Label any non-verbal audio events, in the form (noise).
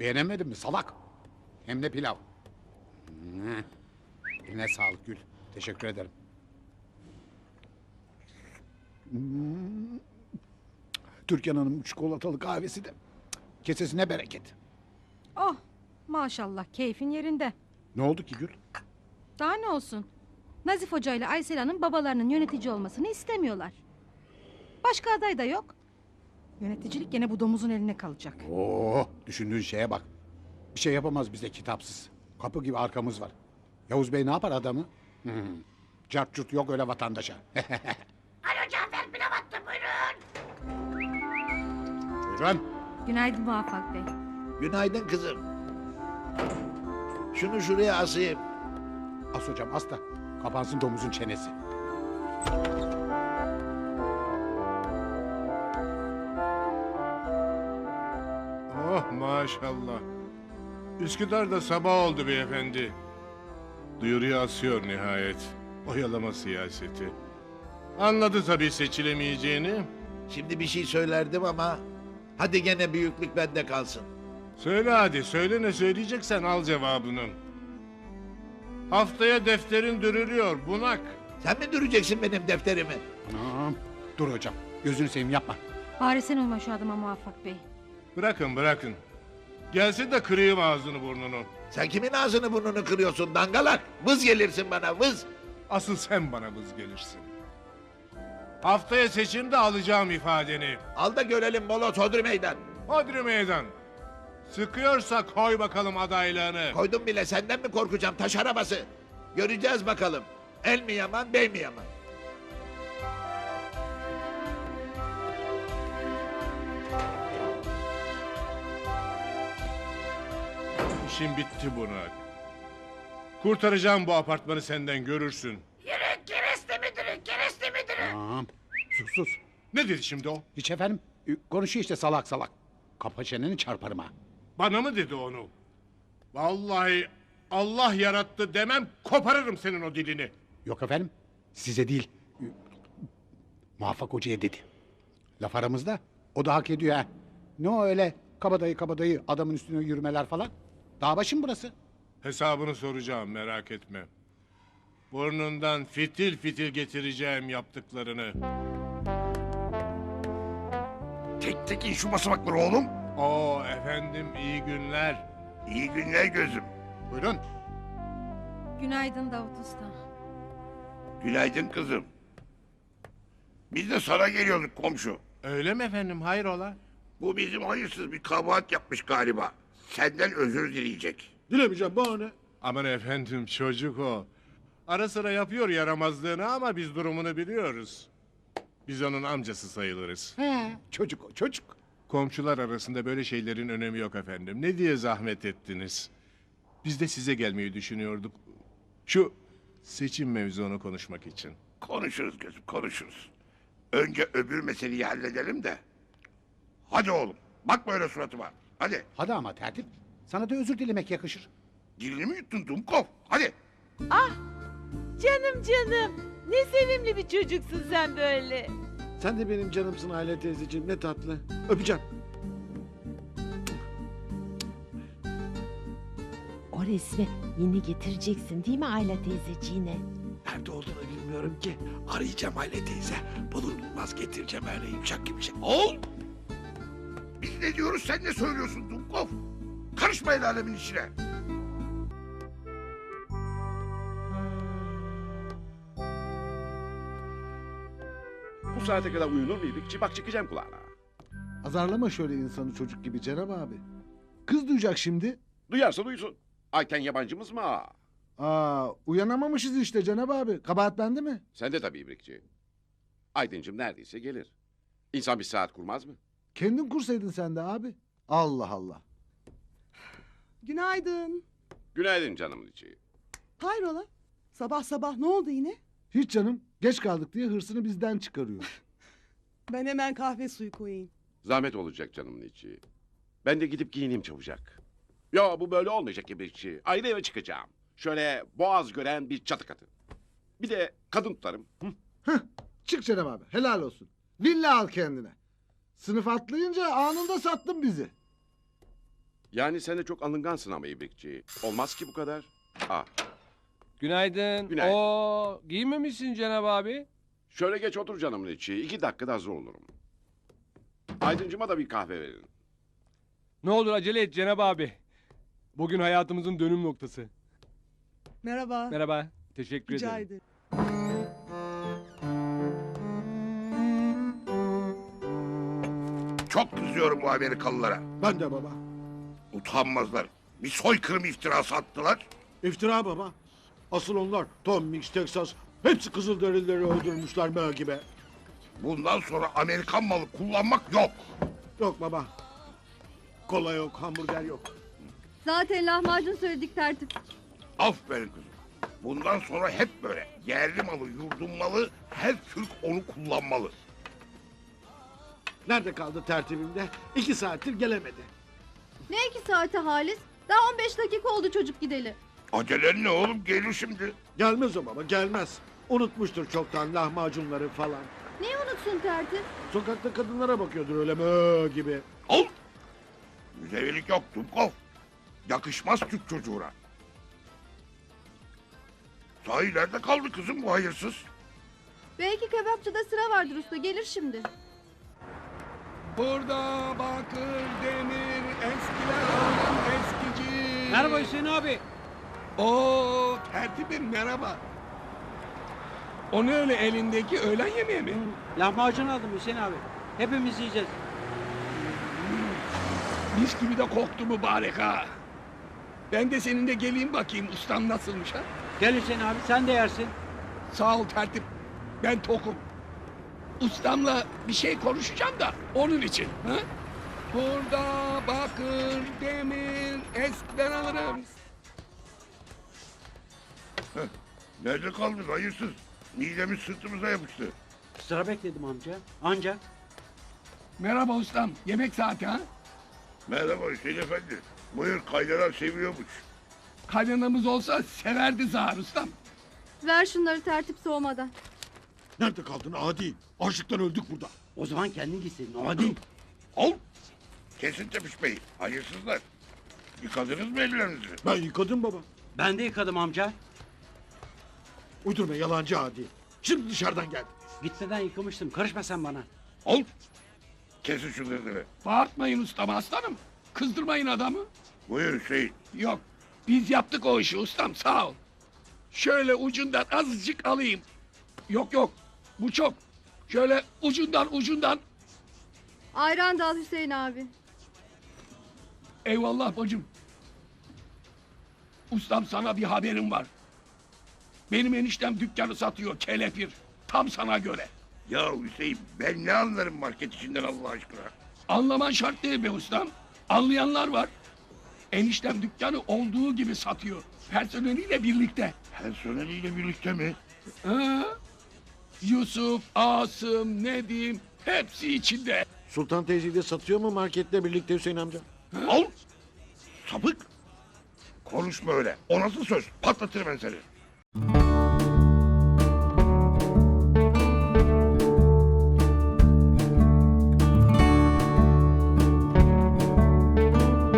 Beğenemedin mi salak? Hem de pilav. Hmm. Eline sağlık Gül. Teşekkür ederim. Hmm. Türkan Hanım çikolatalı kahvesi de. Kesesine bereket. Oh maşallah keyfin yerinde. Ne oldu ki Gül? Daha ne olsun? Nazif Hoca ile Aysel Hanım babalarının yönetici olmasını istemiyorlar. Başka aday da yok. Yöneticilik gene bu domuzun eline kalacak. Oo, düşündüğün şeye bak. Bir şey yapamaz bize kitapsız. Kapı gibi arkamız var. Yavuz Bey ne yapar adamı? Hmm. Cart curt yok öyle vatandaşa. (laughs) Alo Cafer pilav attı buyurun. Buyurun. Günaydın Muvaffak Bey. Günaydın kızım. Şunu şuraya asayım. As hocam as da kapansın domuzun çenesi. Maşallah. Üsküdar'da sabah oldu beyefendi. Duyuruyu asıyor nihayet. Oyalama siyaseti. Anladı tabii seçilemeyeceğini. Şimdi bir şey söylerdim ama... Hadi gene büyüklük bende kalsın. Söyle hadi söyle ne söyleyeceksen al cevabını. Haftaya defterin dürülüyor bunak. Sen mi düreceksin benim defterimi? Anam. Dur hocam. Gözünü seveyim yapma. Bari sen olma şu adama Muvaffak Bey. Bırakın bırakın. Gelsin de kırayım ağzını burnunu. Sen kimin ağzını burnunu kırıyorsun dangalak? Vız gelirsin bana vız. Asıl sen bana vız gelirsin. Haftaya seçimde alacağım ifadeni. Al da görelim Moloz Hodri Meydan. Hodri meydan. Sıkıyorsa koy bakalım adaylığını. Koydum bile senden mi korkacağım taş arabası? Göreceğiz bakalım. El mi yaman bey mi yaman? İşin bitti bunak. Kurtaracağım bu apartmanı senden görürsün. Yürü kereste müdürü kereste müdürü. Anam. Sus sus. Ne dedi şimdi o? Hiç efendim. Ee, Konuşuyor işte salak salak. Kapa çeneni çarparım ha. Bana mı dedi onu? Vallahi Allah yarattı demem koparırım senin o dilini. Yok efendim. Size değil. Ee, Muvaffak hocaya dedi. Laf aramızda. O da hak ediyor ha. Ne o öyle kabadayı kabadayı adamın üstüne yürümeler falan. Dağ başım burası. Hesabını soracağım merak etme. Burnundan fitil fitil getireceğim yaptıklarını. Tek tek in şu basamakları oğlum. Oo efendim iyi günler. İyi günler gözüm. Buyurun. Günaydın Davut Usta. Günaydın kızım. Biz de sana geliyorduk komşu. Öyle mi efendim hayrola? Bu bizim hayırsız bir kabahat yapmış galiba. Senden özür dileyecek. Dilemeyeceğim bana ne? Aman efendim çocuk o. Ara sıra yapıyor yaramazlığını ama biz durumunu biliyoruz. Biz onun amcası sayılırız. He, çocuk o çocuk. Komşular arasında böyle şeylerin önemi yok efendim. Ne diye zahmet ettiniz? Biz de size gelmeyi düşünüyorduk. Şu seçim mevzunu konuşmak için. Konuşuruz gözüm konuşuruz. Önce öbür meseleyi halledelim de. Hadi oğlum bakma öyle suratıma. Hadi Hadi ama tertip. Sana da özür dilemek yakışır. dilini mi yuttun Dumkov? Hadi. Canım canım. Ne sevimli bir çocuksun sen böyle. Sen de benim canımsın Aile teyzeciğim ne tatlı. Öpeceğim. O resmi yeni getireceksin değil mi Ayla teyzeciğine? Nerede olduğunu bilmiyorum ki. Arayacağım Aile teyze. Bulur bulmaz getireceğim öyle yumuşak yumuşak. Oğul. Biz ne diyoruz sen ne söylüyorsun Dumkov? Karışma el alemin işine. Bu saate kadar uyunur mu İbrikçi? Bak çıkacağım kulağına. Azarlama şöyle insanı çocuk gibi Cenab abi. Kız duyacak şimdi. Duyarsa duysun. Ayten yabancımız mı? Aa, Aa, uyanamamışız işte Cenab abi. Kabahat bende mi? Sen de tabii İbrikçi. Aytencim neredeyse gelir. İnsan bir saat kurmaz mı? Kendin kursaydın sen de abi. Allah Allah. Günaydın. Günaydın canımın içi. Hayrola? Sabah sabah ne oldu yine? Hiç canım. Geç kaldık diye hırsını bizden çıkarıyor. (laughs) Ben hemen kahve suyu koyayım. Zahmet olacak canımın içi. Ben de gidip giyineyim çabucak. Ya bu böyle olmayacak İbrikçi. Ayrı eve çıkacağım. Şöyle boğaz gören bir çatı katı. Bir de kadın tutarım. Hı? Çık Cenab abi. Helal olsun. Villa al kendine. Sınıf atlayınca anında sattın bizi. Yani sen de çok alıngansın ama İbrikçi. Olmaz ki bu kadar. Ah, Günaydın. Günaydın. Oo, giymemişsin Cenab abi. şöyle geç otur canımın içi. İki dakikada hazır olurum. Aydıncıma da bir kahve verin. Ne olur acele et Cenab abi. Bugün hayatımızın dönüm noktası. Merhaba. Merhaba. Teşekkür Rica ederim. ederim. Çok kızıyorum bu Amerikalılara. Ben de baba. Utanmazlar. Bir soykırım iftirası attılar. İftira baba. Asıl onlar Tom Mix, Texas hepsi Kızılderilileri öldürmüşler mö gibi. Bundan sonra Amerikan malı kullanmak yok. Yok baba. Kola yok, hamburger yok. Zaten lahmacun söyledik tertip. Aferin kızım. Bundan sonra hep böyle. Yerli malı, yurdun malı, her Türk onu kullanmalı. Nerede kaldı tertibimde? İki saattir gelemedi. Ne iki saate Halis? Daha 15 dakika oldu çocuk gideli. Acelen ne oğlum gelir şimdi. Gelmez o baba, gelmez. Unutmuştur çoktan lahmacunları falan. Niye unutsun tertip? Sokakta kadınlara bakıyordur öyle mö gibi. Al. Müzevilik yok Dumkov. Yakışmaz Türk çocuğuna. Sahi nerede kaldı kızım bu hayırsız? Belki kebapçıda sıra vardır usta gelir şimdi. Burada bakır, demir, eskiler alın eskici. Merhaba Hüseyin abi. Oo, tertibim merhaba. O ne öyle elindeki öğlen yemeği mi? Lahmacun aldım Hüseyin abi. Hepimiz yiyeceğiz. Mis gibi de koktu mübarek ha. Ben de seninle geleyim bakayım ustam nasılmış ha? Gel Hüseyin abi sen de yersin. Sağ ol tertip. Ben tokum. Ustamla bir şey konuşacağım da onun için. Ha? Burada bakır, demir, eskiden alırım. Nerede kaldın hayırsız? Midemiz sırtımıza yapıştı. Sıra bekledim amca. Anca. Merhaba ustam. Yemek saati ha? Merhaba Hüseyin Efendi. Buyur kaynanan seviyormuş. Kaynanamız olsa severdi Zahar ustam. Ver şunları tertip soğumadan. Nerede kaldın adi? Açlıktan öldük burada. O zaman kendin gitsin. Hadi. (clears throat) Al. Kesin tepişmeyi. Hayırsızlar. Yıkadınız mı ellerinizi? Ben yıkadım baba. Ben de yıkadım amca. Uydurma yalancı adi. Şimdi dışarıdan geldi. Gitmeden yıkamıştım. Karışma sen bana. Al. Kesin şu dırdırı. Bağırtmayın ustam aslanım. Kızdırmayın adamı. Buyur Hüseyin. Yok. Biz yaptık o işi ustam sağ ol. Şöyle ucundan azıcık alayım. Yok yok. Bu çok. Şöyle ucundan ucundan. Ayran da al Hüseyin abi. Eyvallah bacım. Ustam sana bir haberim var. Benim eniştem dükkanı satıyor kelepir. Tam sana göre. Ya Hüseyin ben ne anlarım market işinden Allah aşkına? Anlaman şart değil be ustam. Anlayanlar var. Eniştem dükkanı olduğu gibi satıyor. Personeliyle birlikte. Personeliyle birlikte mi? Ha? Yusuf, Asım, Nedim hepsi içinde. Sultan teyzeyi de satıyor mu marketle birlikte Hüseyin amca? Al. Sapık. Konuşma öyle. O nasıl söz? Patlatırım ben seni.